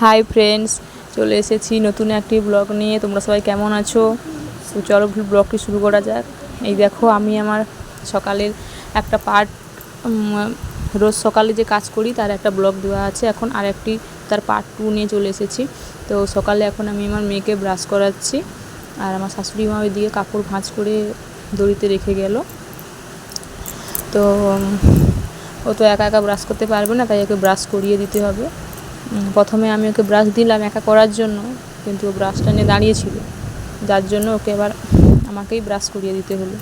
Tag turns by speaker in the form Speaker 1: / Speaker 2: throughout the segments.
Speaker 1: Hi friends চলে এসেছি নতুন একটি ব্লগ নিয়ে। তোমরা সবাই কেমন আছো? তো চলো ব্লগটি শুরু করা যাক। এই দেখো, আমি আমার সকালের একটা পার্ট রোজ সকালে যে কাজ করি, তার একটা ব্লগ দেওয়া আছে। এখন আর একটি তার পার্ট টু নিয়ে চলে এসেছি। তো সকালে এখন আমি আমার মেয়েকে ব্রাশ করাচ্ছি। আর আমার শাশুড়ি মা ওইদিকে কাপড় ভাঁজ করে দড়িতে রেখে গেল। তো ও তো একা একা ব্রাশ করতে পারবে না, তাই ওকে ব্রাশ করিয়ে দিতে হবে। প্রথমে আমি ওকে ব্রাশ দিলাম একা করার জন্য, কিন্তু ও ব্রাশটা নিয়ে দাঁড়িয়েছিল। যার জন্য ওকে এবার আমাকেই ব্রাশ করিয়ে দিতে হলো।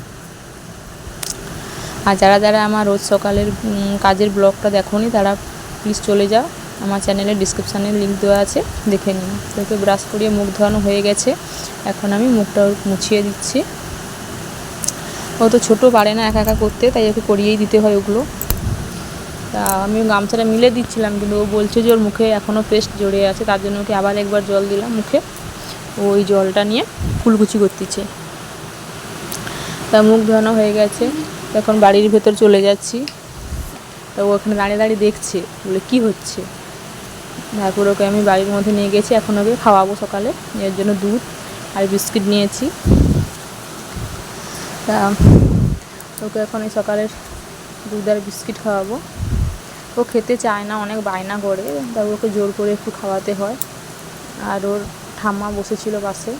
Speaker 1: আর যারা যারা আমার রোজ সকালের কাজের ব্লগটা দেখোনি, তারা প্লিজ চলে যাও। আমার চ্যানেলের ডিসক্রিপশানে লিঙ্ক দেওয়া আছে, দেখে নিন ওকে ব্রাশ করিয়ে মুখ ধোয়ানো হয়ে গেছে। এখন আমি মুখটা মুছিয়ে দিচ্ছি। ও তো ছোটো, পারে না একা একা করতে, তাই ওকে করিয়েই দিতে হয় ওগুলো। তা আমি গামছাটা মিলে দিচ্ছিলাম, কিন্তু ও বলছে যে ওর মুখে এখনও পেস্ট জড়ে আছে, তার জন্য ওকে আবার একবার জল দিলাম মুখে। ওই জলটা নিয়ে ফুলকুচি করতেছে। তা মুখ ধোয়ানো হয়ে গেছে এখন বাড়ির ভেতর চলে যাচ্ছি। তা ও ওখানে দাঁড়িয়ে দাঁড়িয়ে দেখছে, বলে কি হচ্ছে? তারপর ওকে আমি বাড়ির মধ্যে নিয়ে গেছি, এখন ওকে খাওয়াবো সকালে, এর জন্য দুধ আর বিস্কিট নিয়েছি। তা ওকে এখন এই সকালের দুধ আর বিস্কিট খাওয়াবো। ও খেতে চায় না, অনেক বায়না করে। তারপর ওকে জোর করে একটু খাওয়াতে হয়। আর ওর ঠাম্মা বসেছিল বাসে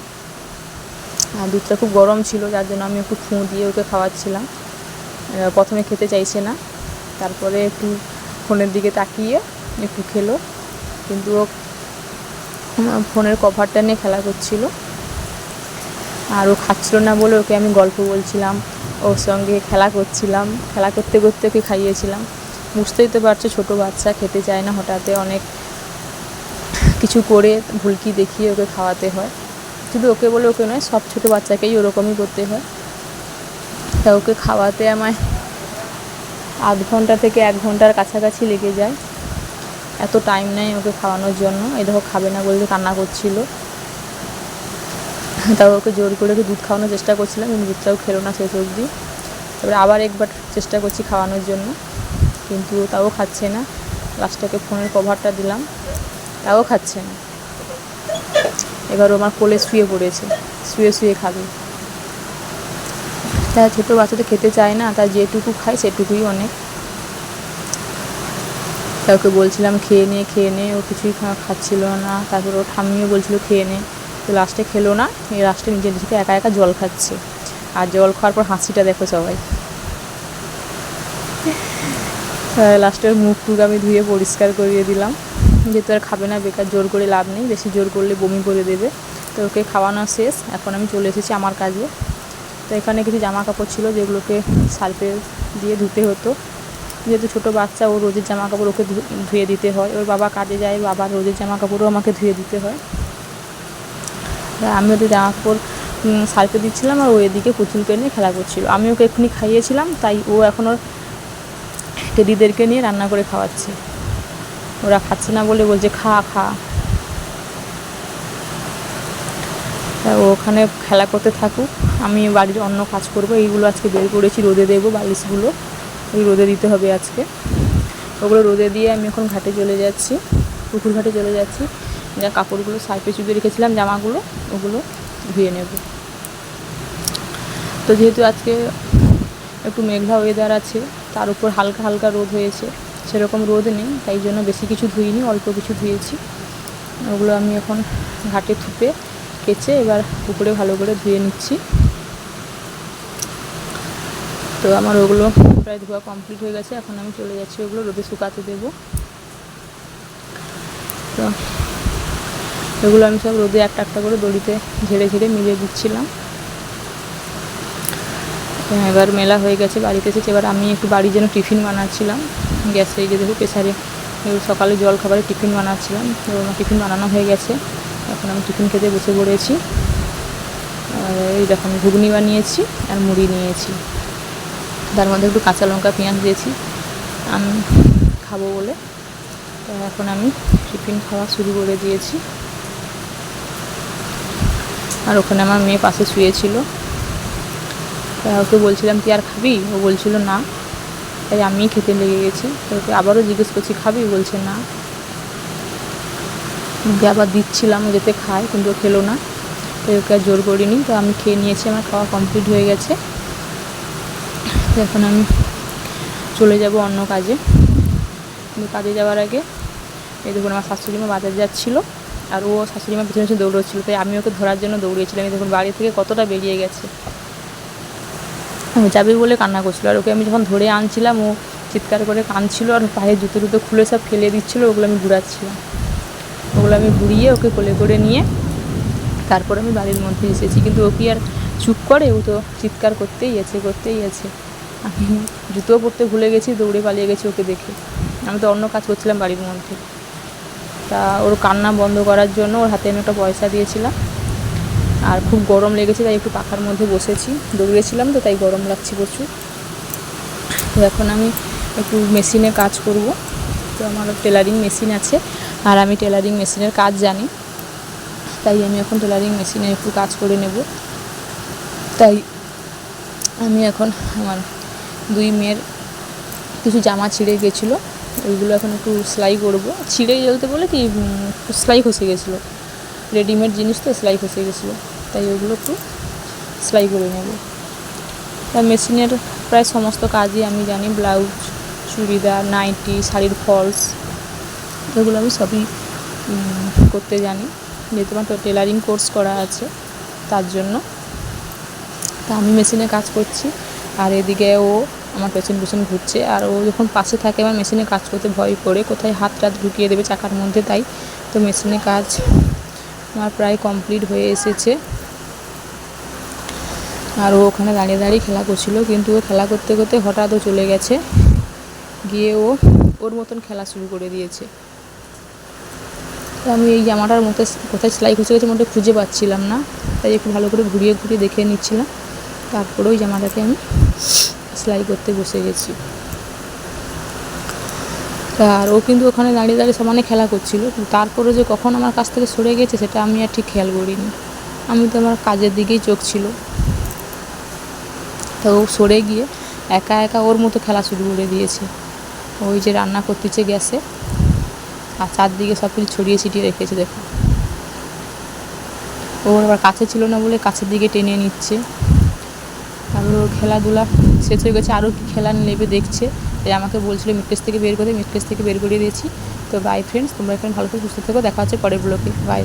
Speaker 1: আর দুধটা খুব গরম ছিল, যার জন্য আমি একটু ফুঁ দিয়ে ওকে খাওয়াচ্ছিলাম। প্রথমে খেতে চাইছে না। তারপরে একটু ফোনের দিকে তাকিয়ে একটু খেলো। কিন্তু ও ফোনের কভারটা নিয়ে খেলা করছিল। আর ও খাচ্ছিল না বলে ওকে আমি গল্প বলছিলাম। ওর সঙ্গে খেলা করছিলাম। খেলা করতে করতে ওকে খাইয়েছিলাম। বুঝতেই তো পারছ, ছোটো বাচ্চা, খেতে চায় না হঠাৎ অনেক কিছু করে, ভুলকি দেখিয়ে ওকে খাওয়াতে হয়। শুধু ওকে বলে ওকে নয়, সব ছোটো বাচ্চাকেই ওরকমই করতে হয়। তা ওকে খাওয়াতে আমায় আধ ঘণ্টা থেকে এক ঘণ্টার কাছাকাছি লেগে যায়। এত টাইম নেয় ওকে খাওয়ানোর জন্য। এই দেখো, খাবে না বলতে কান্না করছিল। তাও ওকে জোর করে ওকে দুধ খাওয়ানোর চেষ্টা করছিলাম, কিন্তু দুধটাও খেলো না শেষ অবধি। তারপরে আবার একবার চেষ্টা করছি খাওয়ানোর জন্য। কিন্তু তাও খাচ্ছে না। লাস্টটাকে ফোনের কভারটা দিলাম। তাও খাচ্ছে না। এবার আমার কোলে শুয়ে পড়েছে। শুয়ে শুয়ে খাবে। তা ছোটো বাচ্চা তো খেতে চায় না, তার যেটুকু খায় সেটুকুই অনেক। তা ওকে বলছিলাম, খেয়ে নে খেয়ে নে। ও কিছুই খাচ্ছিল না। তারপর ও ঠাম্মিও বলছিল, খেয়ে নে। তো লাস্টে খেলো না। এই লাস্টে নিজের নিজেকে একা একা জল খাচ্ছে। আর জল খাওয়ার পর হাসিটা দেখো সবাই। লাস্টে ওর মুখ টুক আমি ধুয়ে পরিষ্কার করিয়ে দিলাম। যেহেতু আর খাবে না, বেকার জোর করে লাভ নেই, বেশি জোর করলে বমি করে দেবে। তো ওকে খাওয়ানো শেষ, এখন আমি চলে এসেছি আমার কাজে। তো এখানে কিছু জামা কাপড় ছিল যেগুলোকে সার্ফে দিয়ে ধুতে হতো। যেহেতু ছোটো বাচ্চা, ও রোজের জামা কাপড় ওকে ধুয়ে দিতে হয়। ওর বাবা কাজে যায়, বাবার রোজের জামা কাপড়ও আমাকে ধুয়ে দিতে হয়। আমি ওদের জামা কাপড় সার্ফে দিচ্ছিলাম আর ও এদিকে পুতুল পেনে খেলা করছিল। আমি ওকে এক্ষুনি খাইয়েছিলাম, তাই ও এখন ওর টেডিদেরকে নিয়ে রান্না করে খাওয়াচ্ছে। ওরা খাচ্ছে না বলে বলছে, খা খা। তা ওখানে খেলা করতে থাকুক, আমি বাড়ির অন্য কাজ করব, এইগুলো আজকে বের করেছি, রোদে দেবো বালিশগুলো ওই রোদে দিতে হবে আজকে। ওগুলো রোদে দিয়ে আমি এখন ঘাটে চলে যাচ্ছি, পুকুর ঘাটে চলে যাচ্ছি। যা কাপড়গুলো সাইপে চুপে রেখেছিলাম, জামাগুলো, ওগুলো ধুয়ে নেব। তো যেহেতু আজকে একটু মেঘলা ওয়েদার আছে তার উপর হালকা হালকা রোদ হয়েছে। সেরকম রোদ নেই, তাই জন্য বেশি কিছু ধুইনি, অল্প কিছু ধুয়েছি। ওগুলো আমি এখন ঘাটে থুপে কেচে এবার পুকুরে ভালো করে ধুয়ে নিচ্ছি। তো আমার ওগুলো প্রায় ধোয়া কমপ্লিট হয়ে গেছে, এখন আমি চলে যাচ্ছি ওগুলো রোদে শুকাতে দেবো। তো এগুলো আমি সব রোদে একটা একটা করে দড়িতে ঝেড়ে ঝেড়ে মিলিয়ে দিচ্ছিলাম। এবার মেলা হয়ে গেছে, বাড়িতে এসেছে। এবার আমি একটু বাড়ির জন্য টিফিন বানাচ্ছিলাম। গ্যাসে যে দেখো প্রেসারে। সকালে জল খাবারে টিফিন বানাচ্ছিলাম। তো আমার টিফিন বানানো হয়ে গেছে। এখন আমি টিফিন খেতে বসে পড়েছি। আর এই দেখো, আমি ঘুগনি বানিয়েছি আর মুড়ি নিয়েছি। তার মধ্যে একটু কাঁচা লঙ্কা, পেঁয়াজ দিয়েছি। আমি খাব বলে। তো এখন আমি টিফিন খাওয়া শুরু করে দিয়েছি। আর ওখানে আমার মেয়ে পাশে শুয়েছিল। ওকে বলছিলাম, তুই আর খাবি? ও বলছিল, না। তাই আমিই খেতে লেগে গেছি। ওকে আবারও জিজ্ঞেস করছি, খাবি? বলছে, না। ওকে আবার দিচ্ছিলাম ও যাতে খায়, কিন্তু ও খেলো না। তো ওকে আর জোর করিনি। তো আমি খেয়ে নিয়েছি, আমার খাওয়া কমপ্লিট হয়ে গেছে। এখন আমি চলে যাব অন্য কাজে। কিন্তু কাজে যাওয়ার আগে এই দেখুন, আমার শাশুড়ি মা বাজার যাচ্ছিল আর ও শাশুড়ি মা পিছনে পিছনে দৌড়চ্ছিলো। তাই আমি ওকে ধরার জন্য দৌড়িয়েছিলাম। এই দেখুন, বাড়ি থেকে কতটা বেরিয়ে গেছে। যাবে বলে কান্না করছিল। আর ওকে আমি যখন ধরে আনছিলাম, ও চিৎকার করে কাঁদছিল আর পায়ে জুতো টুতো খুলে সব ফেলে দিচ্ছিল, ওগুলো আমি ঘুরাচ্ছিলাম। ওগুলো আমি ঘুরিয়ে ওকে কোলে করে নিয়ে তারপর আমি বাড়ির মধ্যে এসেছি। কিন্তু ও কি আর চুপ করে? ও তো চিৎকার করতেই আছে করতেই আছে। আমি জুতো পরতে ভুলে গেছি, দৌড়ে পালিয়ে গেছি ওকে দেখে। আমি তো অন্য কাজ করছিলাম বাড়ির মধ্যে। তা ওর কান্না বন্ধ করার জন্য ওর হাতে আমি একটা পয়সা দিয়েছিলাম। আর খুব গরম লেগেছে, তাই একটু পাখার মধ্যে বসেছি। দৌড়েছিলাম তো, তাই গরম লাগছে প্রচুর। তো এখন আমি একটু মেশিনে কাজ করব। তো আমার টেলারিং মেশিন আছে, আর আমি টেলারিং মেশিনের কাজ জানি। তাই আমি এখন টেলারিং মেশিনে একটু কাজ করে নেব। তাই আমি এখন আমার দুই মেয়ের কিছু জামা ছিঁড়ে গেছিল। ওইগুলো এখন একটু সেলাই করব। ছিঁড়ে জ্বলতে বলে কি সেলাই খসে গেছিল। রেডিমেড জিনিস তো, সেলাই খসে গেছিল। তাই ওগুলো একটু সেলাই করে নেব। তা মেশিনের প্রায় সমস্ত কাজই আমি জানি, ব্লাউজ, চুড়িদার, নাইটি, শাড়ির ফলস, এগুলো আমি সবই করতে জানি। যেহেতু আমার টেলারিং কোর্স করা আছে, তার জন্য। তা আমি মেশিনে কাজ করছি, আর এদিকে ও আমার পেছন পেছন ঘুরছে, আর ও যখন পাশে থাকে, আমার মেশিনে কাজ করতে ভয় করে, কোথায় হাত টাত ঢুকিয়ে দেবে চাকার মধ্যে, তাই তো মেশিনে কাজ আমার প্রায় কমপ্লিট হয়ে এসেছে। আর ও ওখানে দাঁড়িয়ে দাঁড়িয়ে খেলা করছিল, কিন্তু ও খেলা করতে করতে হঠাৎ ও চলে গেছে। গিয়ে ও, ওর মতন খেলা শুরু করে দিয়েছে। তো আমি এই জামাটার মধ্যে কোথায় সেলাই খুঁজে গেছে মোটে খুঁজে পাচ্ছিলাম না। তাই একটু ভালো করে ঘুরিয়ে ঘুরিয়ে দেখে নিচ্ছিলাম। তারপরে ওই জামাটাকে আমি সেলাই করতে বসে গেছি। তা আর ও কিন্তু ওখানে দাঁড়িয়ে দাঁড়িয়ে সমানে খেলা করছিল। তারপরে যে কখন আমার কাছ থেকে সরে গেছে সেটা আমি আর ঠিক খেয়াল করিনি। আমি তো আমার কাজের দিকেই চোখ ছিল। তো ও সরে গিয়ে একা একা ওর মতো খেলা শুরু করে দিয়েছে। ওই যে রান্না করতেছে গ্যাসে। আর চারদিকে সব কিছু ছড়িয়ে ছিটিয়ে রেখেছে, দেখো। ওর আবার কাছে ছিল না বলে কাছের দিকে টেনে নিচ্ছে। আর ওর খেলাধুলা শেষ হয়ে গেছে। আরও কি খেলা নেবে দেখছে। তাই আমাকে বলছিল মিটকেস থেকে বের করে মিটকেস থেকে বের করিয়ে দিয়েছি। তো বাই ফ্রেন্ডস তোমরা এখানে ভালো করে সুস্থ থেকো। দেখা হচ্ছে পরের ব্লকে বাই